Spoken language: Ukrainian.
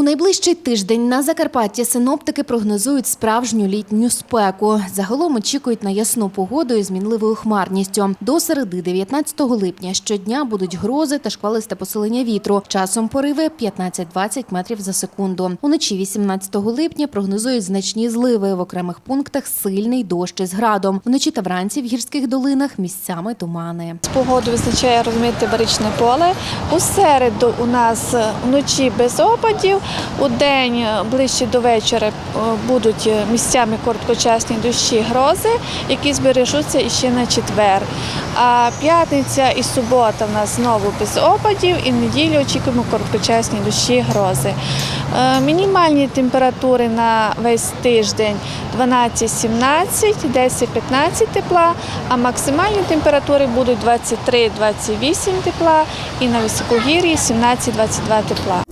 У найближчий тиждень на Закарпатті синоптики прогнозують справжню літню спеку. Загалом очікують на ясну погоду і змінливою хмарністю. До середи 19 липня щодня будуть грози та шквалисте посилення вітру. Часом пориви 15-20 метрів за секунду. Уночі 18 липня прогнозують значні зливи. В окремих пунктах сильний дощ із градом. Вночі та вранці в гірських долинах місцями тумани. Погоду визначає розмите баричне поле. У середу у нас вночі без опадів, у день е, ближче до вечора е, будуть е, місцями короткочасні дощі грози, які збережуться іще на четвер. А п'ятниця і субота в нас знову без опадів, і неділю очікуємо короткочасні дощі грози. Мінімальні температури на весь тиждень 12-17, 10-15 тепла, а максимальні температури будуть 23-28 тепла і на високогір'ї 17-22 тепла.